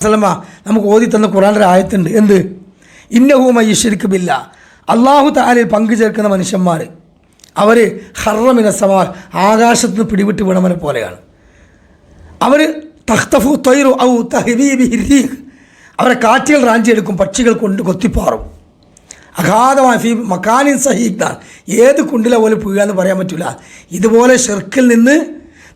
വസല്ലമ നമുക്ക് ഓതി തന്ന ഖുറാന്റെ ആയത്തുണ്ട്. എന്ത്? ഇന്നഹൂമ ഈശ്വരിക്ക് അള്ളാഹു താലിൽ പങ്കു ചേർക്കുന്ന മനുഷ്യന്മാർ അവർ ഹർറമിന സമാ ആകാശത്ത് നിന്ന് പിടിവിട്ട് വീണവനെ പോലെയാണ്. അവർ തഖ്തഫു തൊയ്റു ഔ ഹിരീഖ് അവരെ കാറ്റുകൾ റാഞ്ചിയെടുക്കും പക്ഷികൾ കൊണ്ട് കൊത്തിപ്പാറും. അഗാധമായ ഫീ മക്കാനിൻ സഹീദ് ഏത് കുണ്ടിലെ പോലെ എന്ന് പറയാൻ പറ്റില്ല ഇതുപോലെ ഷെർക്കിൽ നിന്ന്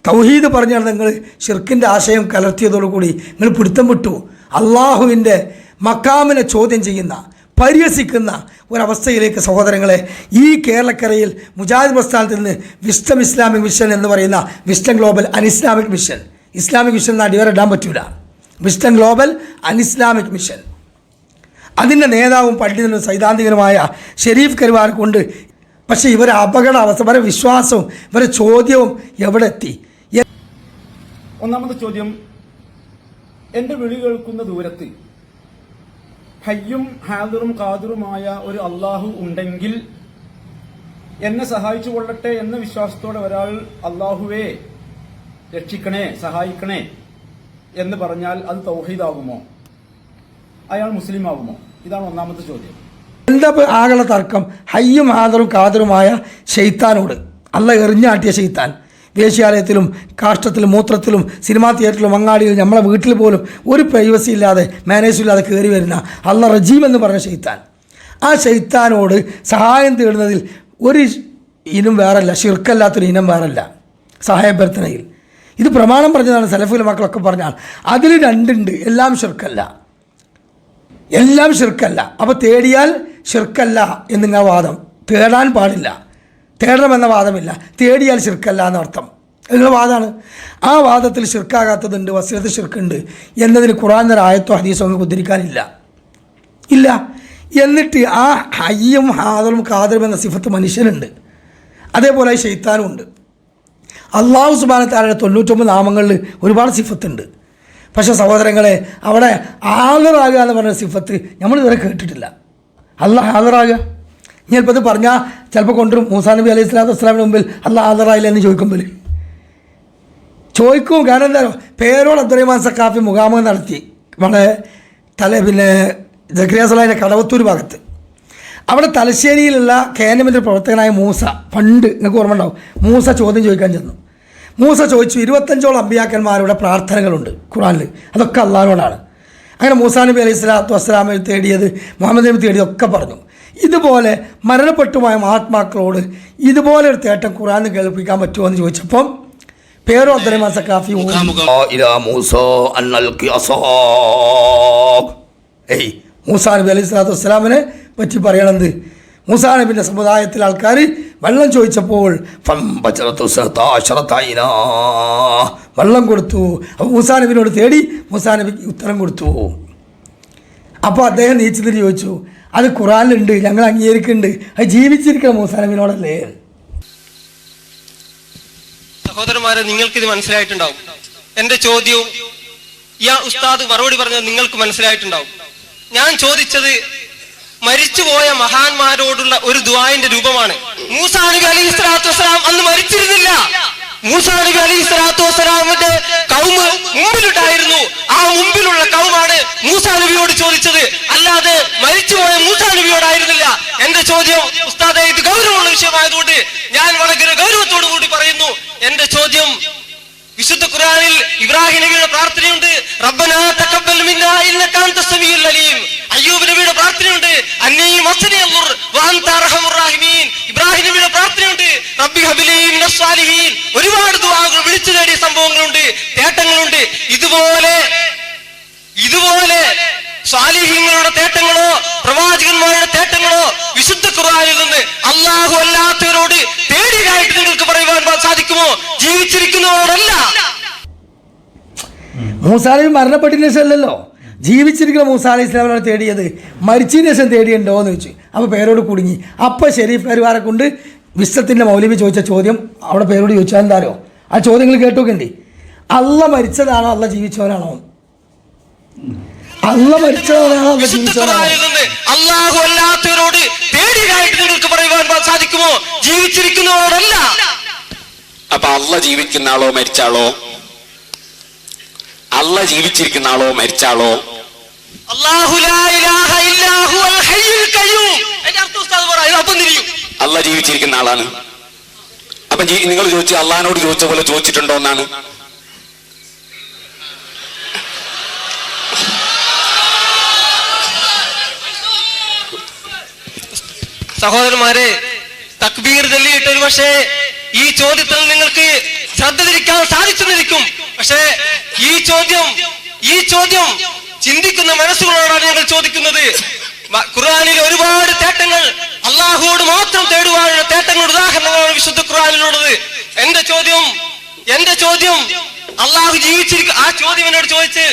തൗഹീദ് പറഞ്ഞാണ് നിങ്ങൾ ഷിർക്കിന്റെ ആശയം കലർത്തിയതോടുകൂടി നിങ്ങൾ പിടുത്തം വിട്ടു. അള്ളാഹുവിന്റെ മക്കാമിനെ ചോദ്യം ചെയ്യുന്ന പരിഹസിക്കുന്ന ഒരവസ്ഥയിലേക്ക് സഹോദരങ്ങളെ ഈ കേരളക്കരയിൽ മുജാഹിദ് പ്രസ്ഥാനത്തിൽ നിന്ന് വിസ്റ്റം ഇസ്ലാമിക് മിഷൻ എന്ന് പറയുന്ന വിസ്റ്റം ഗ്ലോബൽ അനിസ്ലാമിക് മിഷൻ. ഇസ്ലാമിക് മിഷൻ എന്ന് അടിവരടാൻ പറ്റൂല. വിസ്റ്റം ഗ്ലോബൽ അനിസ്ലാമിക് മിഷൻ. അതിന്റെ നേതാവും പണ്ഡിതനും സൈദ്ധാന്തികനുമായ ഷെരീഫ് കരുവാർ കൊണ്ട് പക്ഷേ ഇവരെ അപകടാവസ്ഥ ഇവരെ വിശ്വാസവും ഇവരെ ചോദ്യവും എവിടെ എത്തി ഒന്നാമത്തെ ചോദ്യം എന്റെ വിളി കേൾക്കുന്ന ദൂരത്തിൽ ഹയ്യും ഹാദറും കാതിറുമായ ഒരു അള്ളാഹു ഉണ്ടെങ്കിൽ എന്നെ സഹായിച്ചു കൊള്ളട്ടെ എന്ന വിശ്വാസത്തോടെ ഒരാൾ അള്ളാഹുവെ രക്ഷിക്കണേ സഹായിക്കണേ എന്ന് പറഞ്ഞാൽ അത് തൗഹീദാകുമോ? അയാൾ മുസ്ലിം ആകുമോ ഇതാണ് ഒന്നാമത്തെ ചോദ്യം. എന്താ ആകള തർക്കം? ഹയ്യും ഹാദറും കാതറുമായ ഷെയ്ത്താനോട് അല്ല എറിഞ്ഞാട്ടിയ ഷെയ്ത്താൻ വേശ്യാലയത്തിലും കാഷ്ടത്തിലും മൂത്രത്തിലും സിനിമാ തിയേറ്ററിലും അങ്ങാടിയിലും നമ്മളെ വീട്ടിൽ പോലും ഒരു പ്രൈവസി ഇല്ലാതെ മാനേജ് ഇല്ലാതെ കയറി വരുന്ന അള്ള റജീം എന്ന് പറഞ്ഞ ശൈത്താൻ. ആ ശൈത്താനോട് സഹായം തേടുന്നതിൽ ഒരു ഇനം വേറല്ല ഷിർക്കല്ലാത്തൊരു ഇനം വേറല്ല സഹായഭ്യർത്ഥനയിൽ ഇത് പ്രമാണം പറഞ്ഞതാണ് സലഫുൽ മക്കളൊക്കെ പറഞ്ഞാൽ. അതിൽ രണ്ടുണ്ട് എല്ലാം ഷിർക്കല്ല എല്ലാം ഷിർക്കല്ല അപ്പോൾ തേടിയാൽ ഷിർക്കല്ല എന്നിങ്ങ വാദം. തേടാൻ പാടില്ല. തേടണമെന്ന വാദമില്ല. തേടിയാൽ ശിർക്കല്ല എന്നർത്ഥം. എന്നുള്ള വാദമാണ് ആ വാദത്തിൽ ശിർക്കാകാത്തതുണ്ട് വസ്ത്രത്തിൽ ശിർക്കുണ്ട് എന്നതിന് ഖുറാൻ ഒരു ആയത്തോ ഹദീസോ അങ്ങ് ഉദ്ധരിക്കാനില്ല. ഇല്ല. എന്നിട്ട് ആ ഹയ്യും ഹാദറും കാതറും എന്ന സിഫത്ത് മനുഷ്യനുണ്ട്. അതേപോലെ ഷെയ്ത്താനും ഉണ്ട്. അള്ളാഹു സുബാനത്താരുടെ തൊണ്ണൂറ്റൊമ്പത് നാമങ്ങളിൽ ഒരുപാട് സിഫത്തുണ്ട്. പക്ഷേ സഹോദരങ്ങളെ അവിടെ ആദറാകുക എന്ന് പറഞ്ഞ സിഫത്ത് നമ്മൾ ഇതുവരെ കേട്ടിട്ടില്ല. അള്ളാഹ് ഹാജറാകുക ഇനി ചിലപ്പോൾ ഇത് പറഞ്ഞാൽ ചിലപ്പോൾ കൊണ്ടുവരും. മൂസാ നബി അലൈഹി സ്വലാത്തു വസ്സലാമിന് മുമ്പിൽ അല്ല ആദറായില്ല എന്ന് ചോദിക്കുമ്പോൾ ചോദിക്കും. കാരണം എന്താ? പേരോട് അബ്ദുറഹ്മാൻ സക്കാഫി മുഖാമുഖം നടത്തി. നമ്മുടെ തല പിന്നെ ജക്രിയ സലാഹിന്റെ കടവത്തൂർ ഭാഗത്ത്. അവിടെ തലശ്ശേരിയിലുള്ള കെ എൻ എമ്മിന്റെ പ്രവർത്തകനായ മൂസ പണ്ട് നിങ്ങൾക്ക് ഓർമ്മ ഉണ്ടാവും. മൂസ ചോദ്യം ചോദിക്കാൻ ചെന്നു. മൂസ ചോദിച്ചു ഇരുപത്തഞ്ചോളം അമ്പിയാക്കന്മാരുടെ പ്രാർത്ഥനകളുണ്ട് ഖുറാനിൽ അതൊക്കെ അള്ളാഹിനോടാണ്. അങ്ങനെ മൂസാ നബി അലൈഹി സ്വലാത്തു വസ്സലാമിൽ തേടിയത് മുഹമ്മദ് നബി തേടിയത് ഒക്കെ പറഞ്ഞു. ഇതുപോലെ മരണപ്പെട്ടുപോയ മഹാത്മാക്കളോട് ഇതുപോലെ ഒരു തേട്ടം ഖുറാൻ കേൾപ്പിക്കാൻ പറ്റുമോ എന്ന് ചോദിച്ചപ്പം പേരോ അബ്ദുറഹ്മാൻ മൂസാ നബി അലൈഹി സ്വലാത്തു വസ്സലാമിനെ പറ്റി പറയണത്. മൂസാ നബിന്റെ സമുദായത്തിൽ ആൾക്കാർ വെള്ളം ചോദിച്ചപ്പോൾ വെള്ളം കൊടുത്തു. അപ്പോൾ മൂസാ നബിനോട് തേടി മൂസാ നബിക്ക് ഉത്തരം കൊടുത്തു. അപ്പോൾ അദ്ദേഹം നീച്ചതിന് ചോദിച്ചു അത് ഖുറാനിലുണ്ട് ഞങ്ങൾ അംഗീകരിക്കുന്നുണ്ട്. അത് ജീവിച്ചിരിക്കണം മൂസാ സഹോദരന്മാരെ നിങ്ങൾക്ക് ഇത് മനസ്സിലായിട്ടുണ്ടാവും. എന്റെ ചോദ്യവും ഇയാ ഉസ്താദ് മറുപടി പറഞ്ഞത് നിങ്ങൾക്ക് മനസ്സിലായിട്ടുണ്ടാവും. ഞാൻ ചോദിച്ചത് മരിച്ചുപോയ മഹാന്മാരോടുള്ള ഒരു ദുബായിന്റെ രൂപമാണ്. മൂസാ നബി അലി സ്വലാത്തു വസ്സലാം അന്ന് മരിച്ചിരുന്നില്ല. മൂസാ നബി അലി സ്വലാത്തു വസ്സലാമിന്റെ കൗമ് മുമ്പിലുണ്ടായിരുന്നു ആ മുമ്പിലുള്ള കൗമാണ് മൂസാ നബിയോട് ചോദിച്ചത് അല്ലാതെ മരിച്ചുപോയ മൂസാ നബിയോടായിരുന്നില്ല എന്റെ ചോദ്യം ഉസ്താദെ ഇത് ഗൗരവമുള്ള വിഷയമായതുകൊണ്ട് ഞാൻ വളരെ ഗൗരവത്തോടു കൂടി പറയുന്നു എന്റെ ചോദ്യം വിശുദ്ധ ഖുർആനിൽ ഇബ്രാഹിം നബിയുടെ പ്രാർത്ഥനയുണ്ട് റബ്ബനാ തഖബ്ബൽ മിന്നാ ഇന്നക അൻതസ് സമീഉൽ അലീം അയ്യൂബ് നബിയുടെ പ്രാർത്ഥനയുണ്ട് അന്നീ മസ്നി അൽദുർ വ അൻത അർഹമുർ റഹീമീൻ ഇബ്രാഹിം നബിയുടെ പ്രാർത്ഥനയുണ്ട് റബ്ബി ഹബ്ലി മിനസ് സാലിഹീൻ ഒരുപാട് ദുആകൾ വിളിച്ചു തേടിയ സംഭവങ്ങളുണ്ട് തേട്ടങ്ങളുണ്ട് ഇതുപോലെ ഇതുപോലെ സ്വാലിഹ്യങ്ങളുടെ തേട്ടങ്ങളോ പ്രവാചകന്മാരുടെ തേട്ടങ്ങളോ വിശുദ്ധ ഖുർആനിൽ നിന്ന് അള്ളാഹു അല്ലാത്തവരോട് തേടിയതായിട്ട് നിങ്ങൾക്ക് പറയുവാൻ സാധിക്കുമോ ജീവിച്ചിരിക്കുന്നവരോടല്ല. മൂസാലി മരണപ്പെട്ടതിന് ശേഷം അല്ലല്ലോ ജീവിച്ചിരിക്കുന്ന മൂസാലി അലൈഹി ഇസ്ലാമിനോട് തേടിയത് മരിച്ചതിന് ശേഷം തേടിയുണ്ടോ എന്ന് ചോദിച്ചു. അപ്പോൾ പേരോട് കുടുങ്ങി. അപ്പോൾ ഷെരീഫ് പരിവാരെ കൊണ്ട് വിശ്വത്തിന്റെ മൗലവി ചോദിച്ച ചോദ്യം അവിടെ പേരോട് ചോദിച്ചാൽ എന്താരോ ആ ചോദ്യങ്ങൾ കേട്ടോക്കണ്ടി. അല്ല മരിച്ചതാണോ? അല്ല ജീവിച്ചവനാണോ? അല്ല മരിച്ചവനാണോ? അല്ല ജീവിച്ചവനാണോ? അള്ളാഹു അല്ലാത്തവരോട് നിങ്ങൾക്ക് പറയുവാൻ സാധിക്കുമോ? ജീവിച്ചിരിക്കുന്നവരോടല്ല. അപ്പൊ അള്ള ജീവിക്കുന്ന ആളോ മരിച്ചാളോ? അള്ള ജീവിച്ചിരിക്കുന്ന ആളോ മരിച്ചാളോ? അള്ള ജീവിച്ചിരിക്കുന്ന ആളാണ്. അപ്പൊ നിങ്ങൾ ചോദിച്ചു അള്ളഹാനോട് ചോദിച്ച പോലെ ചോദിച്ചിട്ടുണ്ടോ എന്നാണ്? സഹോദരന്മാരെ തക്ബീർ ചൊല്ലിയിട്ട് ഒരു പക്ഷേ ഈ ചോദ്യത്തിൽ നിങ്ങൾക്ക് ശ്രദ്ധ തിരിക്കാൻ സാധിച്ചെന്നിരിക്കും. പക്ഷേ ഈ ചോദ്യം ഈ ചോദ്യം ചിന്തിക്കുന്ന മനസ്സുകളോടാണ് ഞങ്ങൾ ചോദിക്കുന്നത്. ഖുർആാനിൽ ഒരുപാട് തേട്ടങ്ങൾ അള്ളാഹുവോട് മാത്രം തേടുവാനുള്ള തേട്ടങ്ങളുടെ ഉദാഹരണങ്ങളാണ് വിശുദ്ധ ഖുർആാനിലുള്ളത്. എന്റെ ചോദ്യം എന്റെ ചോദ്യം അള്ളാഹു ജീവിച്ചിരിക്ക ആ ചോദ്യം എന്നോട് ചോദിച്ച്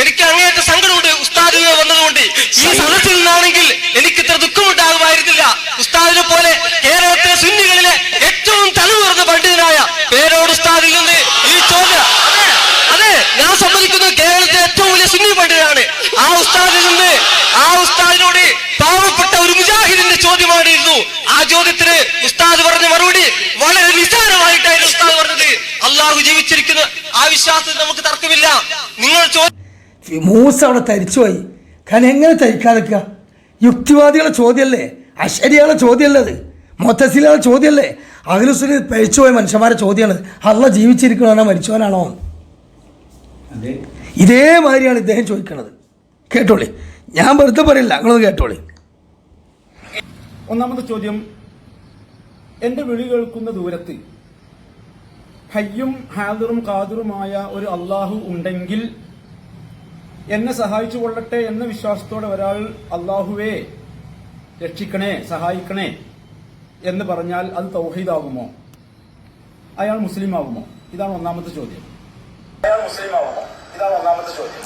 എനിക്ക് അങ്ങേയറ്റ സങ്കടമുണ്ട്. ഉസ്താദ് വന്നതുകൊണ്ട് ഈ സദസ്സിൽ നിന്നാണെങ്കിൽ എനിക്ക് ഇത്ര ദുഃഖമുണ്ടാകുമായിരുന്നില്ല. ഉസ്താദിനെ പോലെ കേരളത്തിലെ സുന്നികളിലെ ഏറ്റവും തലമുറന്ന പണ്ഡിതനായ പേരോട് ഉസ്താദിൽ നിന്ന് ഈ ചോദ്യം അതെ, അതെ ഞാൻ സമ്മതിക്കുന്നത് കേരളത്തിലെ ഏറ്റവും വലിയ സുന്നി പണ്ഡിതനാണ് ആ ഉസ്താദിൽ നിന്ന് ആ ഉസ്താദിനോട് പാവപ്പെട്ട ഒരു മുജാഹിദിന്റെ ചോദ്യമായിരുന്നു ആ ചോദ്യത്തിന് ഉസ്താദ് പറഞ്ഞ മറുപടി വളരെ നിസ്സാരമായിട്ടായിരുന്നു ഉസ്താദ് പറഞ്ഞത് അള്ളാഹു ജീവിച്ചിരിക്കുന്ന. ആ വിശ്വാസത്തിൽ നമുക്ക് തർക്കമില്ല. നിങ്ങൾ മൂസ അവിടെ തരിച്ചുപോയി. കാരണം എങ്ങനെ തരിക്കാതിരിക്കുക യുക്തിവാദികളുടെ ചോദ്യമല്ലേ? അശരിയാളെ ചോദ്യമല്ലേ അത്? മൊത്തസിലെ ചോദ്യമല്ലേ? അഖിലുസുന് പഴിച്ചുപോയ മനുഷ്യന്മാരെ ചോദ്യമാണ്. അല്ല ജീവിച്ചിരിക്കണോ മരിച്ചവനാണോ? ഇതേമാതിരിയാണ് ഇദ്ദേഹം ചോദിക്കുന്നത് കേട്ടോളി. ഞാൻ വെറുതെ പറയില്ല. നിങ്ങളൊന്ന് കേട്ടോളി. ഒന്നാമത്തെ ചോദ്യം. എന്റെ വിളി കേൾക്കുന്ന ദൂരത്ത് ഹയ്യും ഹാദറും കാതിറുമായ ഒരു അള്ളാഹു ഉണ്ടെങ്കിൽ എന്നെ സഹായിച്ചു കൊള്ളട്ടെ എന്ന വിശ്വാസത്തോടെ ഒരാൾ അള്ളാഹുവേ രക്ഷിക്കണേ സഹായിക്കണേ എന്ന് പറഞ്ഞാൽ അത് തൗഹീദാകുമോ? അയാൾ മുസ്ലിം ആകുമോ ഇതാണ് ഒന്നാമത്തെ ചോദ്യം. അയാൾ ആകുമോ ഇതാണ് ഒന്നാമത്തെ ചോദ്യം.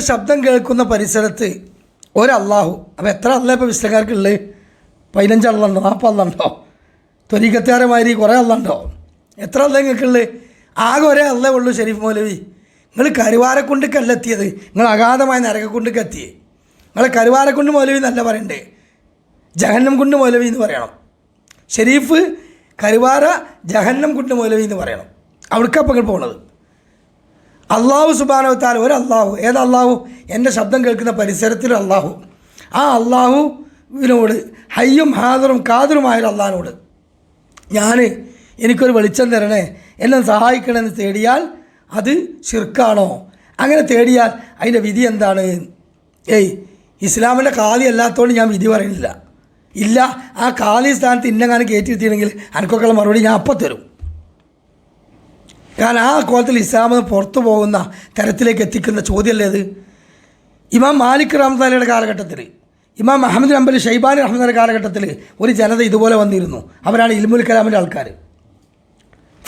ശബ്ദം കേൾക്കുന്ന പരിസരത്ത് ഒരല്ലാഹു അപ്പോൾ എത്ര അല്ല ഇപ്പോൾ വിശ്വക്കാർക്കുള്ളത് പതിനഞ്ച് അള്ളുണ്ടോ ത്വരീക്കത്താരമാതിരി കുറേ അള്ളുണ്ടോ എത്ര അല്ല നിങ്ങൾക്കുള്ളത് ആകെ ഒരേ അല്ലേ ഉള്ളൂ ഷെരീഫ് മൗലവി. നിങ്ങൾ കരുവാരക്കുണ്ടിക്കല്ല എത്തിയത്? നിങ്ങൾ അഗാധമായ നരകക്കുണ്ടിക്ക് എത്തിയേ നിങ്ങൾ കരുവാരക്കുണ്ട് മൗലവി എന്നല്ല പറയണ്ടേ? ജഹന്നം കുണ്ട് മൗലവി എന്ന് പറയണം. ഷെരീഫ് കരുവാര ജഹന്നം കുണ്ട് മൗലവി എന്ന് പറയണം. അവിടേക്കപ്പം നിങ്ങൾ പോണത് അള്ളാഹു സുബാനവത്താൽ ഒരു അള്ളാഹു ഏത് അള്ളാഹു എന്റെ ശബ്ദം കേൾക്കുന്ന പരിസരത്തിൽ അള്ളാഹു ആ അള്ളാഹുവിനോട് ഹയ്യും ഹാദറും കാതറുമായ അള്ളാഹിനോട് ഞാൻ എനിക്കൊരു വെളിച്ചം തരണേ. എന്നെ സഹായിക്കണമെന്ന് തേടിയാൽ അത് ഷിർക്കാണോ അങ്ങനെ തേടിയാൽ അതിന്റെ വിധി എന്താണ്? ഏയ് ഇസ്ലാമിന്റെ കാലി അല്ലാത്തതുകൊണ്ട് ഞാൻ വിധി പറയുന്നില്ല. ഇല്ല ആ കാലി സ്ഥാനത്ത് ഇന്നെങ്ങാനും കയറ്റിയിരുത്തിയെങ്കിൽ അനക്കൊക്കെയുള്ള മറുപടി ഞാൻ അപ്പം തരും. കാരണം ആ കോലത്തിൽ ഇസ്ലാം പുറത്തു പോകുന്ന തരത്തിലേക്ക് എത്തിക്കുന്ന ചോദ്യമല്ലേ അത് ഇമാം മാലിക് റഹ്മത്താലയുടെ കാലഘട്ടത്തിൽ ഇമാം അഹമ്മദ് അമ്പൽ ഷൈബാനി അഹമ്മദ് കാലഘട്ടത്തിൽ ഒരു ജനത ഇതുപോലെ വന്നിരുന്നു. അവരാണ് ഇൽമുൽ കലാമിന്റെ ആൾക്കാർ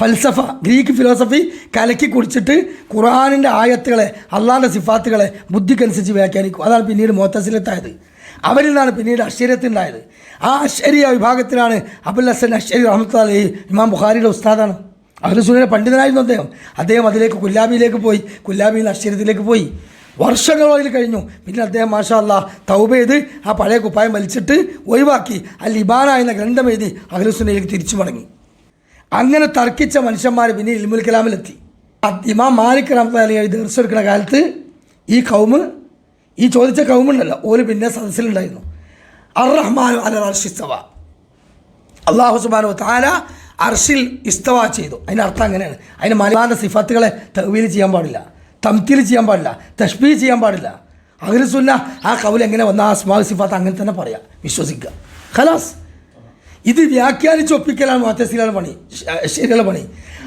ഫൽസഫ ഗ്രീക്ക് ഫിലോസഫി കലക്കി കുടിച്ചിട്ട് ഖുർആാനിന്റെ ആയത്തുകളെ അള്ളാഹിന്റെ സിഫാത്തുകളെ ബുദ്ധിക്കനുസരിച്ച് വ്യാഖ്യാനിക്കും. അതാണ് പിന്നീട് മോത്തസിലത്തായത്. അവരിൽ നിന്നാണ് പിന്നീട് അശ്ചര്യത്തുണ്ടായത് ആ അശ്ചര്യ വിഭാഗത്തിലാണ് അബുൽ ഹസൻ അശ്ചരി റഹ്മത്തലി ഇമാം ബുഖാരിയുടെ ഉസ്താദാണ്. അഹ്ലുസുനെ പണ്ഡിതനായിരുന്നു അദ്ദേഹം. അദ്ദേഹം അതിലേക്ക് കുല്ലാബിയിലേക്ക് പോയി. കുല്ലാബിയിൽ നിന്ന് പോയി. വർഷങ്ങൾ അതിൽ കഴിഞ്ഞു. പിന്നെ അദ്ദേഹം മാഷാല്ല തൗബ ചെയ്ത് ആ പഴയ കുപ്പായം വലിച്ചിട്ട് ഒഴിവാക്കി. അൽ ഇബാന എന്ന ഗ്രന്ഥം എഴുതി അഹ്ലുസുനയിലേക്ക് തിരിച്ചു മടങ്ങി. അങ്ങനെ തർക്കിച്ച മനുഷ്യന്മാർ പിന്നെ ഇൽമുൽ കലാമിലെത്തി ഇമാം മാലിക് റഹ്മത്തലി ദീർഘെടുക്കുന്ന കാലത്ത് ഈ കൗമ് ഈ ചോദിച്ച കൗമുണ്ടല്ലോ ഓര് പിന്നെ സദസ്സിലുണ്ടായിരുന്നു. അർ റഹ്മാൻ അല അർഷിസ്തവ അള്ളാഹു സുബാനു താല അർഷിൽ ഇസ്തവ ചെയ്തു. അതിന്റെ അർത്ഥം അങ്ങനെയാണ്. അതിന് മലയാള സിഫത്തുകളെ തവീൽ ചെയ്യാൻ പാടില്ല. തംത്തിൽ ചെയ്യാൻ പാടില്ല തഷ്ബീ ചെയ്യാൻ പാടില്ല. അഖിലുസുന്ന ആ കൗൽ എങ്ങനെ വന്ന ആ സ്മാ സിഫാത്ത് അങ്ങനെ തന്നെ പറയാം വിശ്വസിക്കുക ഖലാസ്. ഇത് വ്യാഖ്യാനിച്ച് ഒപ്പിക്കലാണ് മുത്തസിലാണ് പണി ശരിയുള്ള പണി.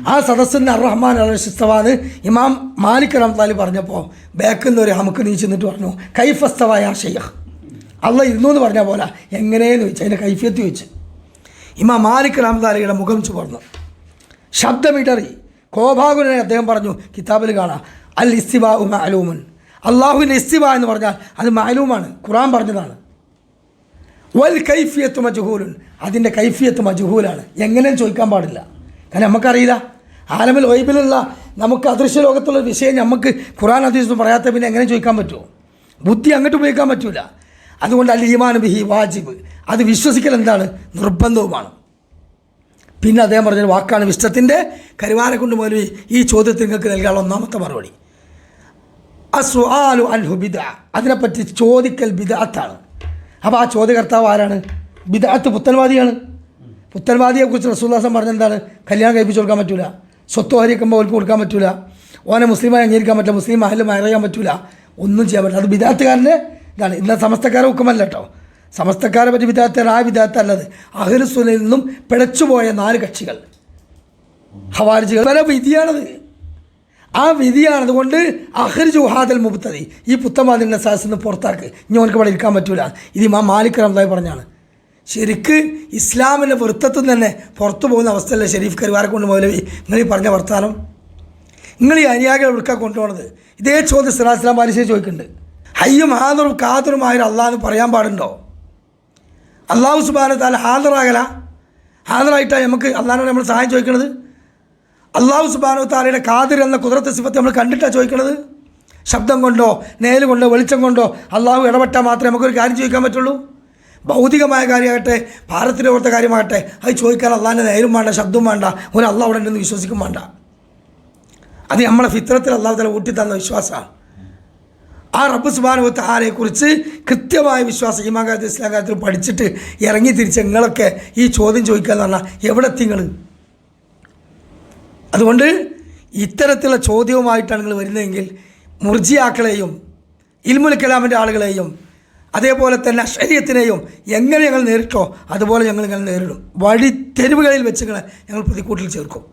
ആ സദസ്സിന് അറഹ്മാൻ റഹ്മാൻ അലഷിസ്തവാന്ന് ഇമാം മാലിക് റഹ്മാലി പറഞ്ഞപ്പോൾ ബാക്കിൽ നിന്ന് ഒരു ഹമുക്ക് നീ ചെന്നിട്ട് പറഞ്ഞു കൈഫസ്തവായ ഷെയ്ഖ്. അള്ള ഇരുന്നു എന്ന് പറഞ്ഞ പോലെ എങ്ങനെയെന്ന് ചോദിച്ചു അതിന്റെ കൈഫിയത്ത് ചോദിച്ചു. ഇമാം മാലിക് റഹ്മാലിയുടെ മുഖം ചുവർന്നു ശബ്ദമിടറി. കോപാകുലനെ അദ്ദേഹം പറഞ്ഞു കിതാബിൽ കാണാം. അൽ ഇസ്തിബാ മാലൂമൻ അള്ളാഹുവിന്റെ ഇസ്തിബ എന്ന് പറഞ്ഞാൽ അത് മാലൂമാണ് ഖുറാൻ പറഞ്ഞതാണ്. വൽ കൈഫിയത്ത് മജുഹൂലുൻ. അതിന്റെ കൈഫിയത്ത് മജുഹൂലാണ്. എങ്ങനെയും ചോദിക്കാൻ പാടില്ല. കാരണം നമുക്കറിയില്ല. ആലമിൽ വൈബിലുള്ള നമുക്ക് അദൃശ്യ ലോകത്തുള്ള വിഷയം നമുക്ക് ഖുറാൻ അതീസ് പറയാത്ത പിന്നെ എങ്ങനെ ചോദിക്കാൻ പറ്റുമോ? ബുദ്ധി അങ്ങോട്ട് ഉപയോഗിക്കാൻ പറ്റൂല. അതുകൊണ്ട് അൽ ഈമാൻ ബിഹി വാജിബ്. അത് വിശ്വസിക്കൽ എന്താണ്? നിർബന്ധവുമാണ്. പിന്നെ അദ്ദേഹം പറഞ്ഞൊരു വാക്കാണ് വിഷ്ടത്തിന്റെ കൊണ്ട് മൗലവി ഈ ചോദ്യത്തിൽ നിങ്ങൾക്ക് നൽകാനുള്ള ഒന്നാമത്തെ മറുപടി. അസ്വാലു അൽഹു ബിദ അതിനെപ്പറ്റി ചോദിക്കൽ ബിദാത്താണ് അപ്പോൾ ആ ചോദ്യകർത്താവ് ആരാണ്? ബിദാത്ത് പുത്തൻവാദിയാണ്. പുത്തൻവാദിയെക്കുറിച്ച് റസൂല്ലാസം പറഞ്ഞെന്താണ്? കല്യാണം കഴിപ്പിച്ച് കൊടുക്കാൻ പറ്റൂല. സ്വത്ത് ഹരിക്കുമ്പോൾ അവർക്ക് കൊടുക്കാൻ പറ്റൂല. ഓനെ മുസ്ലിമായി അംഗീകരിക്കാൻ പറ്റില്ല. മുസ്ലിം അഹലും അറിയാൻ പറ്റൂല. ഒന്നും ചെയ്യാൻ പറ്റില്ല. അത് ബിദാത്തുകാരന്റെ ഇതാണ്. ഇന്ന സമസ്തക്കാരെ ഹുക്കുമല്ല കേട്ടോ. സമസ്തക്കാരെ പറ്റി വിദാത്ത ആ വിദാത്ത അല്ലത്. അഹലുസുനിൽ നിന്നും പിഴച്ചുപോയ നാല് കക്ഷികൾ. ഹവാരിജികൾ വിധിയാണത്. ആ വിധിയാണ് അതുകൊണ്ട് അഹരി ജുഹാദൽ മുബത്തതി ഈ പുത്തമാതിന്റെ സാഹസിൽ നിന്ന് പുറത്താക്ക്. ഇനി ഓനക്ക് ഇവിടെ ഇരിക്കാൻ പറ്റൂല. ഇത് ഇമാം മാലിക് റംദായി പറഞ്ഞാണ്. ശരിക്ക് ഇസ്ലാമിന്റെ നിന്ന് തന്നെ പുറത്തു പോകുന്ന അവസ്ഥയല്ലേ ഷെരീഫ് കരുവാരെ കൊണ്ട് മൗലവി നിങ്ങൾ ഈ പറഞ്ഞ വർത്താനം? നിങ്ങൾ ഈ അനുയായികളെ എടുക്കാൻ കൊണ്ടുപോകണത് ഇതേ ചോദ്യം സിറാസ്ലാം ബാലിശ്ശേരി ചോദിക്കുന്നുണ്ട്. ഹയ്യും ഹാദറും കാതറുമായൊരു അള്ളാഹ് എന്ന് പറയാൻ പാടുണ്ടോ? അള്ളാഹു സുബാന താല ഹാദറാകല? ഹാദറായിട്ടാണ് നമുക്ക് അള്ളാഹിനോട് നമ്മൾ സഹായം ചോദിക്കണത്? അള്ളാഹു സുബാനു താലയുടെ കാതിർ എന്ന കുതിരത്തെ സിഫത്ത് നമ്മൾ കണ്ടിട്ടാണ് ചോദിക്കണത്? ശബ്ദം കൊണ്ടോ നേൽ കൊണ്ടോ വെളിച്ചം കൊണ്ടോ അള്ളാഹു ഇടപെട്ടാൽ മാത്രമേ നമുക്കൊരു കാര്യം ചോദിക്കാൻ പറ്റുള്ളൂ? ഭൗതികമായ കാര്യമാകട്ടെ ഭാരത്തിന്റെ പുറത്തെ കാര്യമാകട്ടെ അത് ചോദിക്കാൻ അള്ളാഹിന്റെ നേരും വേണ്ട ശബ്ദവും വേണ്ട ഒരു അള്ളാഹ് അവിടെ ഉണ്ടെന്ന് വിശ്വസിക്കും വേണ്ട. അത് നമ്മളെ ഫിത്രത്തിൽ അള്ളാഹു തല ഊട്ടി തന്ന വിശ്വാസമാണ് ആ റബ്ബ് സുബാനുവത്ത് ആരെക്കുറിച്ച് കൃത്യമായ വിശ്വാസം ഇമാകാലത്ത് ഇസ്ലാം കാലത്തിൽ പഠിച്ചിട്ട് ഇറങ്ങി തിരിച്ച് നിങ്ങളൊക്കെ ഈ ചോദ്യം ചോദിക്കുക എന്ന് പറഞ്ഞാൽ എവിടെ എത്തി നിങ്ങൾ അതുകൊണ്ട് ഇത്തരത്തിലുള്ള ചോദ്യവുമായിട്ടാണ് നിങ്ങൾ വരുന്നതെങ്കിൽ മുർജിയാക്കളെയും ഇൽമുൽ കലാമിന്റെ ആളുകളെയും അതേപോലെ തന്നെ ശരീരത്തിനെയും എങ്ങനെ ഞങ്ങൾ നേരിട്ടോ അതുപോലെ ഞങ്ങൾ ഇങ്ങനെ നേരിടും. വഴി തെരുവുകളിൽ വെച്ച് ഞങ്ങൾ പ്രതിക്കൂട്ടിൽ ചേർക്കും.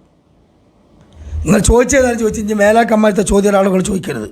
നിങ്ങൾ ചോദിച്ചതാണ് ചോദിച്ചു ഇനി മേലാക്കമ്മാഴത്തെ ചോദ്യം ഒരാളുകൾ ചോദിക്കരുത്.